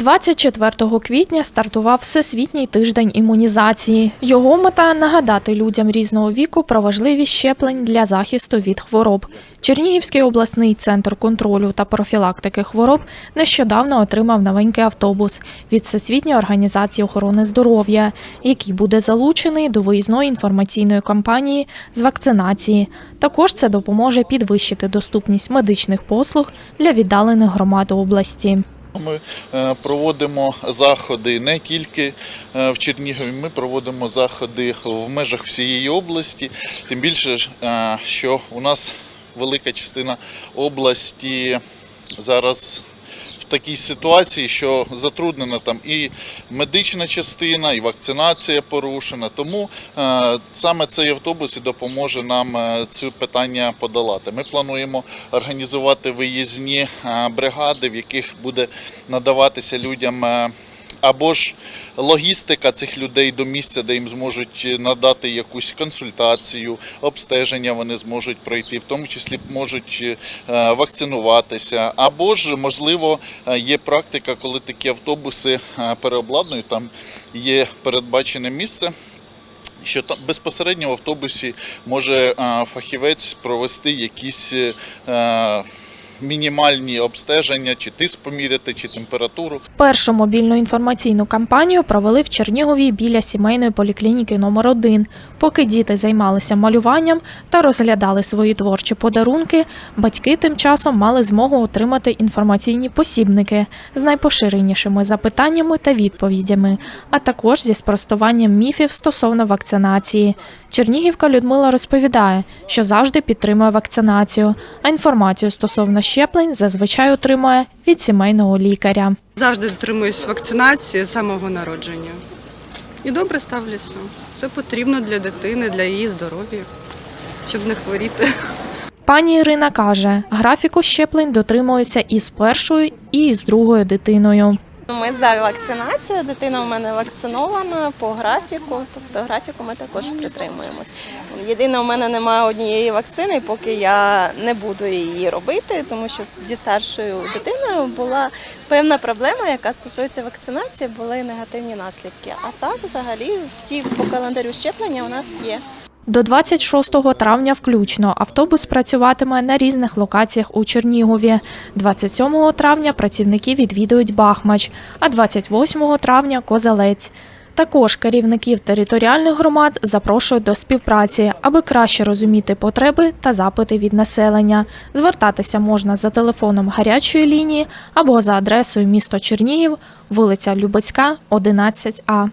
24 квітня стартував Всесвітній тиждень імунізації. Його мета нагадати людям різного віку про важливість щеплень для захисту від хвороб. Чернігівський обласний центр контролю та профілактики хвороб нещодавно отримав новенький автобус від Всесвітньої організації охорони здоров'я, який буде залучений до виїзної інформаційної кампанії з вакцинації. Також це допоможе підвищити доступність медичних послуг для віддалених громад області. Ми е, проводимо заходи не тільки е, в Чернігові, ми проводимо заходи в межах всієї області. Тим більше, е, що у нас велика частина області зараз такій ситуації, що затруднена там і медична частина, і вакцинація порушена. Тому е, саме цей автобус і допоможе нам е, це питання подолати. Ми плануємо організувати виїзні е, бригади, в яких буде надаватися людям. Е, або ж логістика цих людей до місця, де їм зможуть надати якусь консультацію, обстеження вони зможуть пройти, в тому числі можуть е, вакцинуватися. Або ж, можливо, е, є практика, коли такі автобуси е, переобладнують, там є передбачене місце. Що там безпосередньо в автобусі може е, фахівець провести якісь е, мінімальні обстеження, чи тиск поміряти, чи температуру. Першу мобільну інформаційну кампанію провели в Чернігові біля сімейної поліклініки номер 1 Поки діти займалися малюванням та розглядали свої творчі подарунки, батьки тим часом мали змогу отримати інформаційні посібники з найпоширенішими запитаннями та відповідями, а також зі спростуванням міфів стосовно вакцинації. Чернігівка Людмила розповідає, що завжди підтримує вакцинацію, а інформацію стосовно щеплень зазвичай отримує від сімейного лікаря. Завжди дотримуюсь вакцинації з самого народження. І добре ставлюся. Це потрібно для дитини, для її здоров'я, щоб не хворіти. Пані Ірина каже, графіку щеплень дотримуються і з першою, і з другою дитиною. Ми за вакцинацію. Дитина у мене вакцинована по графіку, тобто графіку ми також притримуємось. Єдине, у мене немає однієї вакцини, поки я не буду її робити, тому що зі старшою дитиною була певна проблема, яка стосується вакцинації, були негативні наслідки. А так, взагалі, всі по календарю щеплення у нас є. До 26 травня включно автобус працюватиме на різних локаціях у Чернігові. 27 травня працівники відвідують Бахмач, а 28 травня Козелець. Також керівників територіальних громад запрошують до співпраці, аби краще розуміти потреби та запити від населення. Звертатися можна за телефоном гарячої лінії або за адресою місто Чернігів, вулиця Любецька, 11А.